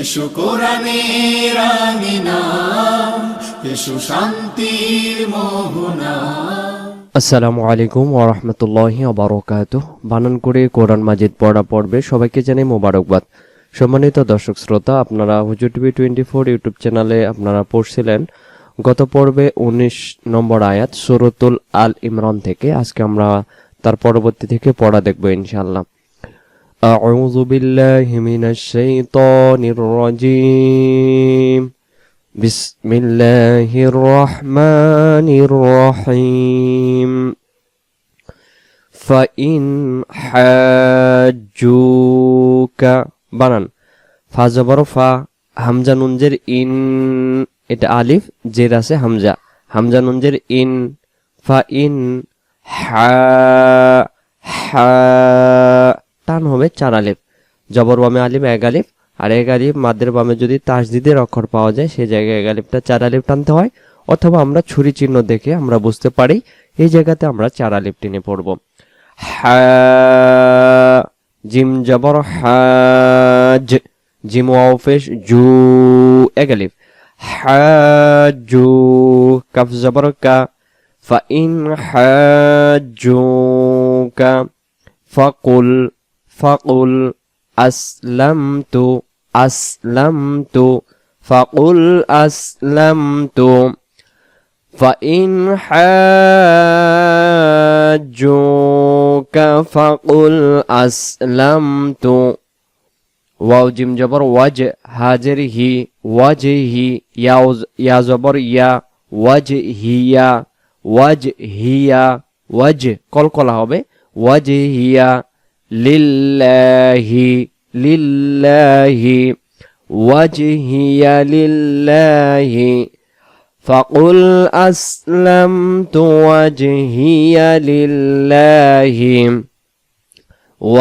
এসো কোরআনের এসো শান্তির মোহনা। আসসালামু আলাইকুম ওরহমতুল্লাহি অবরকাত বানান করে কোরআন মাজিদ পড়া পড়বে সবাইকে জানাই মোবারকবাদ। সম্মানিত দর্শক শ্রোতা, আপনারা হুজুর টিভি টোয়েন্টি ফোর ইউটিউব চ্যানেলে আপনারা পড়ছিলেন গত পর্বে উনিশ নম্বর আয়াত, সুরতুল আল ইমরান থেকে। আজকে আমরা তার পরবর্তী থেকে পড়া দেখব ইনশাআল্লাহ। أعوذ بالله من الشيطان الرجيم بسم الله الرحمن الرحيم فإن حاجوك বানান ফা জবর ফা হামজা নুনজের ইন এটা আলিফ জের আছে হামজা হামজা নুনজের ইন ফা ইন হা হা টান হবে চার আলিফ জবর বামে আলিফ এক আলিফ আর এক আলিফ মাদের বামে যদি তাসদিদের অক্ষর পাওয়া যায় সেই জায়গায় এক আলিফটা চার আলিফ টানতে হয় অথবা আমরা ছুরি চিহ্ন দেখে আমরা বুঝতে পারি এই জায়গাতে আমরা চার আলিফ টেনে পড়ব হা জিম জবর হাজ জিম ওয়াফেশ জু এক আলিফ হাজু কাফ জবর কা فإن حاجوك فقل فقل أسلمت أسلمت فقل أسلمت فإن حاجوك فقل أسلمت ওয়াও জিম জবর ওয়াজ হাজের হি ওয়াজ হি ইয়াও ইয়া জবর ইয়া ওয়াজ হিয়া ওয়াজ হিয়া ওয়াজ কলকলা হবে ওয়াজ لله لله وجهي لله فقل أسلمت وجهي لله. و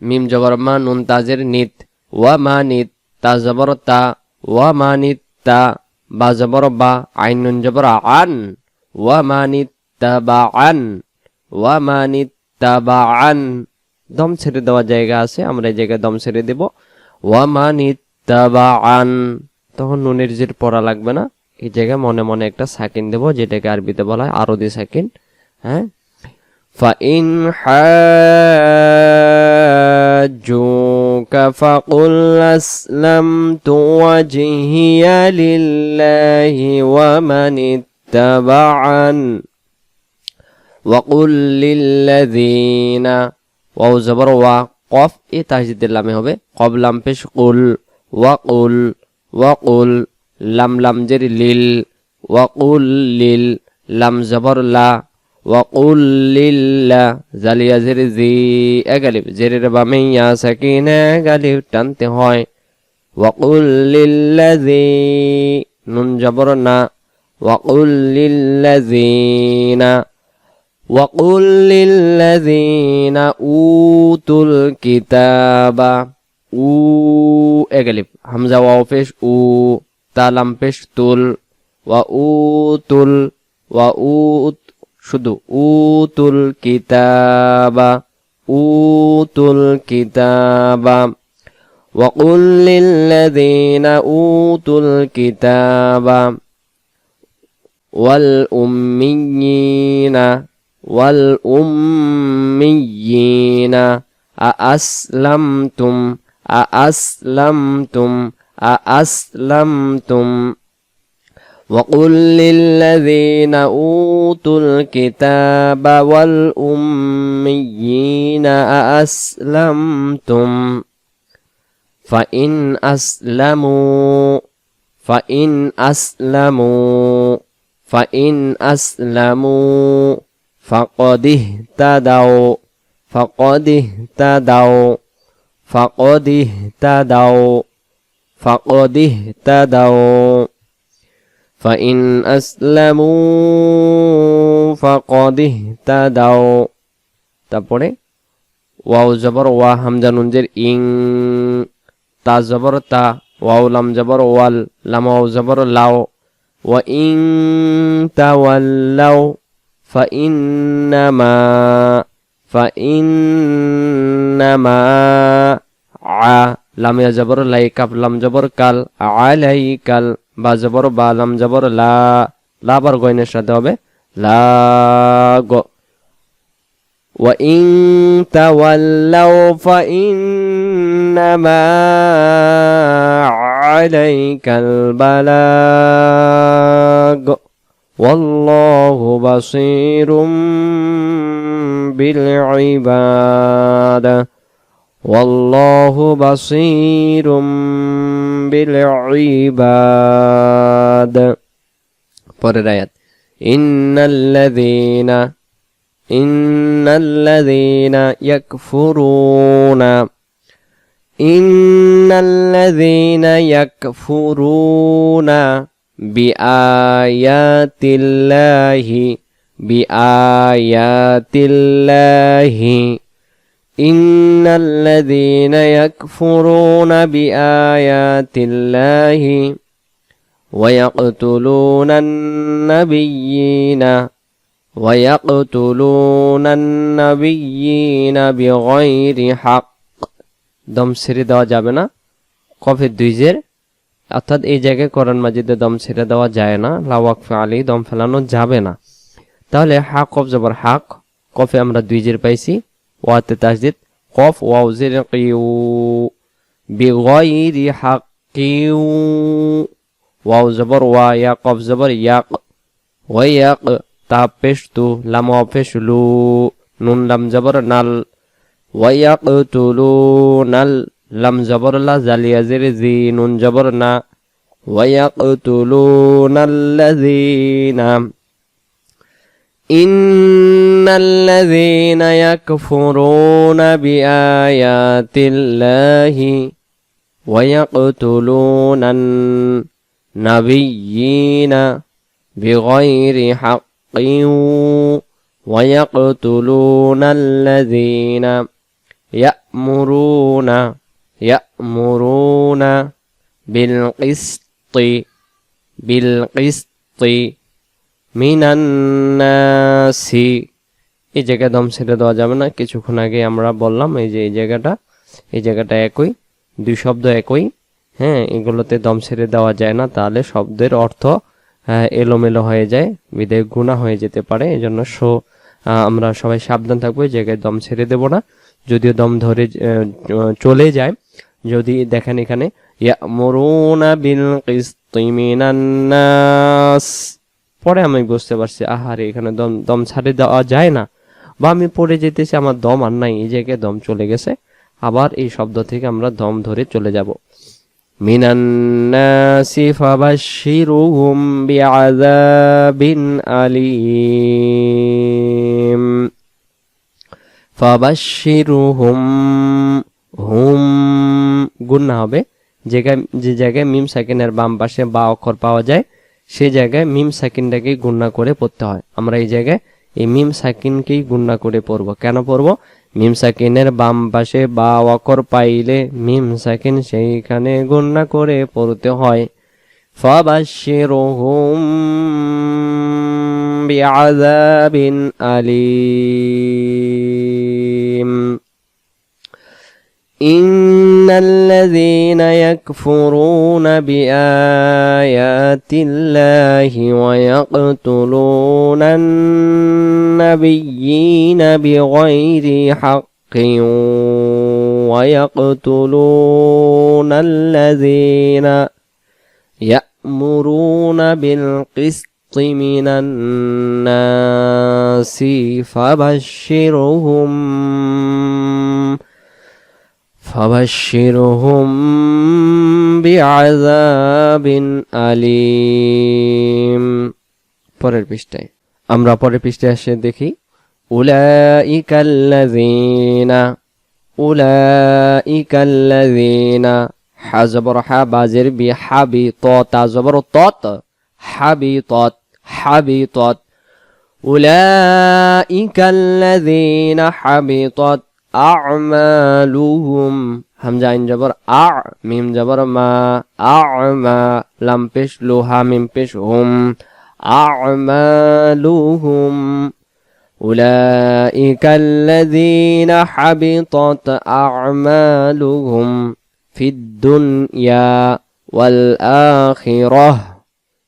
ميم جبر ما ننتظر نيت وما نيت تازبر تا وما نيت تا بازبر با عين جبر عن وما نيت تبعا وما نيت تبعا নিত তা বা আন ওয়া মা নিত তা বা আন দম ছেড়ে দেওয়া জায়গা আছে আমরা এই জায়গায় দম ছেড়ে দেব ওয়া মা নিত তা বা আন তখন নুনের জের পড়া লাগবে না এই জায়গায় মনে মনে একটা সাকিন দেব যেটাকে আরবিতে বলা হয় আরদি সাকিন হ্যাঁ فإن حاجوك فقل أسلمت وجهي لله ومن اتبعن وقل للذين ওয়াও জবর, ওয়া, কফ, এ তাহজিদের লামে হবে। কব লাম, পেশ উল ওয়াকুল ওয়াকুল লাম লাম, জের, লিল ওয়াকুল লিল, লাম, জবর, লা ওয়াকুল লিল্লা জালিয়া, জের, জি, এ গালিব, জেরের বামে ইয়া, সাকিন গালিব, টানতে হয়। ওয়াকুল লিল্লাজি নুন, জবর, না। ওয়াকুল লিল্লাজিনা وقل للذين أوتوا الكتاب. أو إغلب. همزة واو فيش أو. تالم فيش تول. وأوتل وأوت شدو أوتوا الكتاب. أوتوا الكتاب. وقل للذين أوتوا الكتاب. والأميين. والأميين أأسلمتم أأسلمتم أأسلمتم. وقل للذين أوتوا الكتاب والأميين أأسلمتم. فإن أسلموا فإن أسلموا فإن أسلموا. فقد اهتدوا فقد اهتدوا فقد اهتدوا فقد اهتدوا فإن أسلموا فقد اهتدوا তারপরে ওয়াও জবর ওয়া হামজা নুনজের ইং তা জবর তা ওয়াও লাম জবর ওয়াল লাম ওয়াও জবর লাও ওয়া ইং তাওয়াল্লাও فإنما فإنما ع লামিয়া জবর লাই কাপ লাম জবর কাল আলাই কাল বা জবর বা লাম জবর লা লা বার গয়নের সাথে হবে লা গ وإن تولوا فإنما عليك البلاغ والله بصير بالعباد والله بصير بالعباد পরের আয়াত ইন্নাল্লাযীনা ইন্নাল্লাযীনা ইয়াকফুরুনা ইন্নাল্লাযীনা ইয়াকফুরুনা বিআয়াতিল্লাহি বিআয়াতিল্লাহি إن الذين يكفرون بآيات الله ويقتلون النبيين ويقتلون النبيين بغير حق দম ছেড়ে দেওয়া যাবে না কফের দুইজের অর্থাৎ এই জায়গায় কোরআন মাজিদে দম ছেড়ে দেওয়া যায় না, লাওয়াকফে আলী, দম ফেলানো যাবে না। তাহলে হাক, কফ জবর হাক, কফে আমরা দুই জের পাইছি, ওয়াতে তাসদিদ, কফ ওয়াও জির কিউ বিগয়রি হাকিউ ওয়াও জবর ওয়া, ইয়া কফ জবর ইয়াক ওয়াইয়াক তা পেশ তু লাম ওয়া পেশ লু নুন লাম জবর নাল ওয়াইয়াক তুলু নাল। لم جبر لا زال يزر زين جبرنا ويقتلون الذين. إن الذين يكفرون بآيات الله ويقتلون النبيين بغير حق ويقتلون الذين يأمرون يأمرون بالقسط بالقسط মিনান্নাসি এই জায়গায় দম ছেড়ে দেওয়া যাবে না কিছুক্ষণ আগে আমরা বললাম এই যে এই জায়গাটা এই জায়গাটা একই দুই শব্দ একই হ্যাঁ এগুলোতে দম ছেড়ে দেওয়া যায় না তাহলে শব্দের অর্থ আহ, এলোমেলো হয়ে যায় বিদায় গুণা হয়ে যেতে পারে এই জন্য শো আমরা সবাই সাবধান থাকবো এই জায়গায় দম ছেড়ে দেব না যদিও দম ধরে আহ, চলে যায় যদি দেখেন এখানে পরে আমি বুঝতে পারছি, আহারে, এখানে দম দম ছাড়ে দেওয়া যায় না। বা আমি পড়ে যেতেছি, আমার দম আর নাই, এই জায়গায় দম চলে গেছে। আবার এই শব্দ থেকে আমরা দম ধরে চলে যাব। হুম গুণা হবে জায়গায় যে জায়গায় মিম সাকিনের বাম পাশে বা অক্ষর পাওয়া যায় সে জায়গায় মিম সাকিনটাকেই গুণনা করে পড়তে হয় আমরা এই জায়গায় এই মিম সাকিনকেই গুণনা করে পড়ব কেন পড়ব মিম সাকিনের বাম পাশে বা অকর পাইলে মিম সাকিন সেইখানে গুণনা করে পড়তে হয় فبشرهم بعذاب أليم إن الذين يكفرون بآيات الله ويقتلون النبيين بغير حق ويقتلون الذين يأمرون بالقسط من الناس فبشرهم فبشرهم بعذاب আলিম পরের পৃষ্ঠায় আমরা পরের পৃষ্ঠায় এসে দেখি উলাইকাল্লাযীনা উলাইকাল্লাযীনা হাজবর হা বাজের বি হাবি তত জবর তত হাবি তত হাবি তত أولئك الذين حبطت أعمالهم হামজা আইন জবর আ মিম জবর মা আ'মা লাম পেশ লোহা মিম পেশ হুম أعمالهم أولئك الذين حبطت أعمالهم ফিদ্দুনিয়া ওয়াল আখিরাহ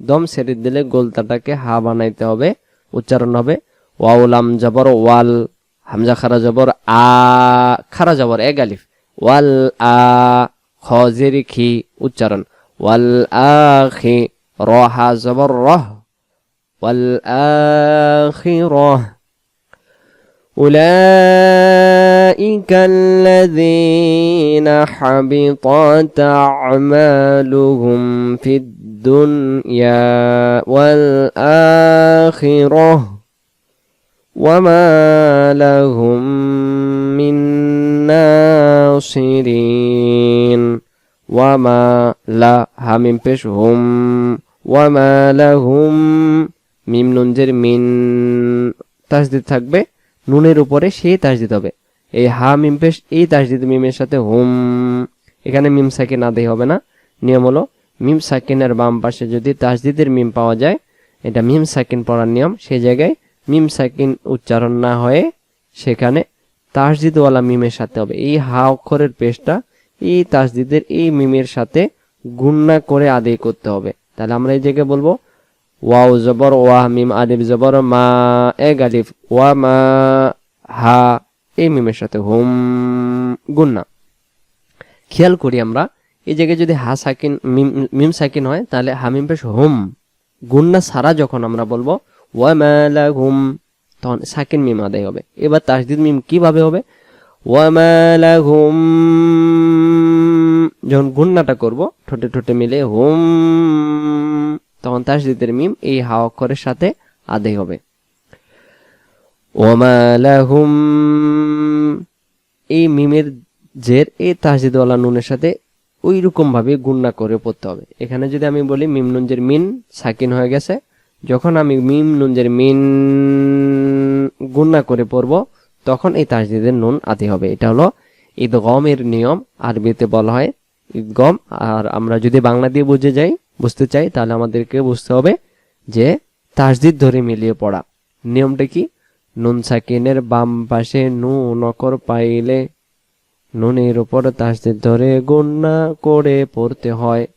দম ছেড়ে দিলে গোলতাটাকে হা বানাইতে হবে উচ্চারণ হবে ওয়াউলাম জবর ওয়াল হামজা খারা জবর আ খারা জবর এক আলিফ ওয়াল আ খজের খি উচ্চারণ ওয়াল আখি রহা জবর রহ ওয়াল আখিরাহ أولئك الذين حبطت أعمالهم في الدنيا والآخرة وما لهم من ناصرين وما لا همين পেশ هم وما لهم মিম নুনজের মিন তাসদিদ থাকবে নুনের উপরে সেই তাসদিদ হবে এই হা মিম পেশ এই তাসদিদ মিমের সাথে হুম এখানে মিম সাকিন আদায় হবে না নিয়ম হলো মিম সাকিনের বাম পাশে যদি তাসদিদের মিম পাওয়া যায় এটা মিম সাকিন পড়ার নিয়ম সেই জায়গায় মিম সাকিন উচ্চারণ না হয়ে সেখানে তাসদিদওয়ালা মিমের সাথে হবে। এই হা অক্ষরের পেশটা, এই তাসদিদের এই মিমের সাথে গুণনা করে আদায় করতে হবে। তাহলে আমরা এই জায়গায় বলব, ওয়াও জবর, ওয়া মিম আলিফ জবর, মা এক আলিফ, ওয়া মা হা, এই মিমের সাথে হুম গুন্না খেয়াল করি আমরা, এই জায়গায় যদি হা সাকিন, মিম মিম সাকিন হয়, তাহলে হামিম পেশ হুম। গুন্না সারা যখন আমরা বলব ওয়া মা লাহুম। তখন সাকিন মিম আদায় হবে। এবার তাসদিদ মিম কীভাবে হবে? ওয়া মা লাহুম। যখন গুন্নাটা করব, ঠোঁটে ঠোঁটে মিলে হুম। তখন তাসদিদের মিম এই হা অক্ষরের সাথে আদায় হবে। ওমা লাহুম। এই মিমের জের এই তাসদিদওয়ালা নুনের সাথে ওই রকম ভাবে গুন্না করে পড়তে হবে। এখানে যদি আমি বলি মিম নুনজের মিন, সাকিন হয়ে গেছে যখন আমি মিম নুনজের মিন গুন্না করে পড়ব, তখন এই তাসদিদের নুন আদি হবে। এটা হলো ঈদগমের নিয়ম, আরবিতে বলা হয় ঈদগম আর আমরা যদি বাংলা দিয়ে বুঝে যাই, বুঝতে চাই, তাহলে আমাদেরকে বুঝতে হবে যে তাসদিদ ধরে মিলিয়ে পড়া। নিয়মটা কি? নুন সাকিনের বাম পাশে নু নকর পাইলে নুনের উপর তাসদিদ ধরে গুন্না করে পড়তে হয়।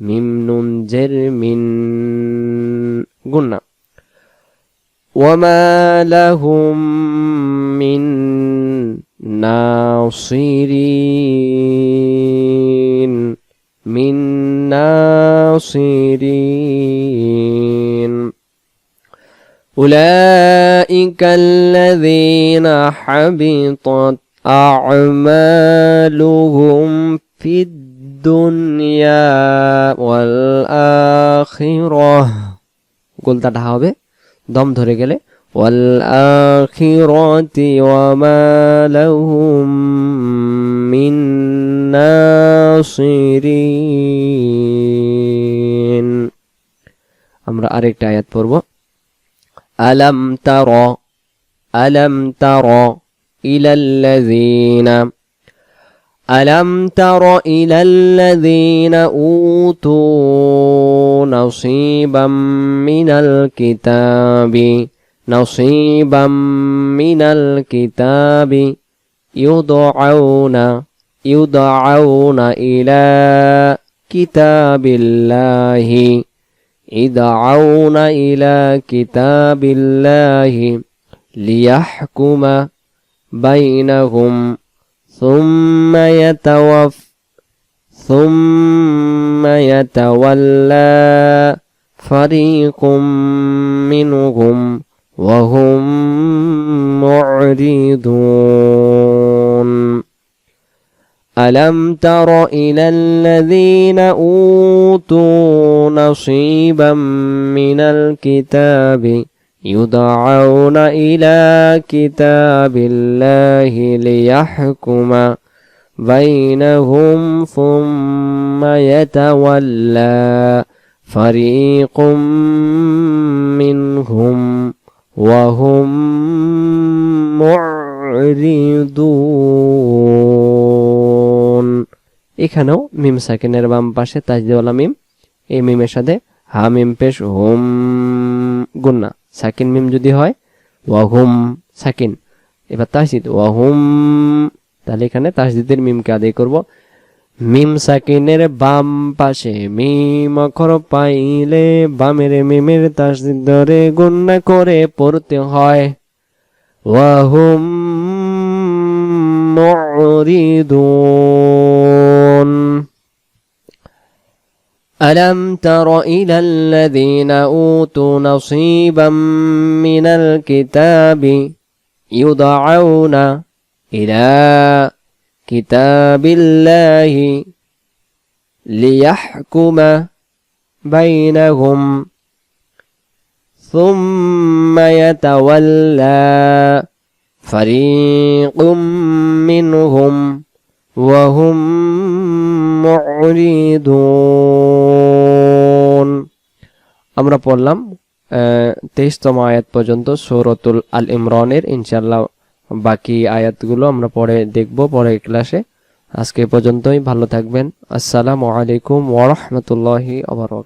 মিম নুন জের মিন قلنا. وما لهم من ناصرين. من ناصرين. أولئك الذين حبطت أعمالهم في الدنيا والآخرة. قلت হবে দম ধরে গেলে والآخرة وما لهم من ناصرين আমরা আরেকটা আয়াত পড়ব ألم تر ألم تر إلى الذين ألم تر إلى الذين أوتوا نصيبا من الكتاب. نصيبا من الكتاب. يدعون يدعون إلى كتاب الله. يدعون إلى كتاب الله ليحكم بينهم. ثم يتوف ثم يتولى فريق منهم وهم معرضون ألم تر إلى الذين أوتوا نصيبا من الكتاب يدعون إلى كتاب الله ليحكم بينهم ثم يتولى فريق منهم وهم معرضون এখানেও মিম সাকিনের বাম পাশে তাজদিওয়ালা মিম এই মিমের সাথে হা মিম পেশ হুম গুন্না সাকিন মিম যদি হয় ওয়াহুম সাকিন এবার তাসদিদ ওয়াহুম তাহলে এখানে তাসদিদের মিমকে আদায় করব মিম সাকিনের বাম পাশে মিম অক্ষর পাইলে বামের মিমের তাসদিদ ধরে গুণনা করে পড়তে হয় ওয়াহুম মুরিদুন ألم تر إلى الذين أوتوا نصيبا من الكتاب يدعون إلى كتاب الله ليحكم بينهم ثم يتولى فريق منهم وهم معرضون আমরা পড়লাম তেইশতম আয়াত পর্যন্ত সৌরতুল আল ইমরানের ইনশাল্লাহ বাকি আয়াতগুলো আমরা পরে দেখব পরে ক্লাসে। আজকে পর্যন্তই, ভালো থাকবেন। আসসালামু আলাইকুম ওরহমতুল্লাহি আবরক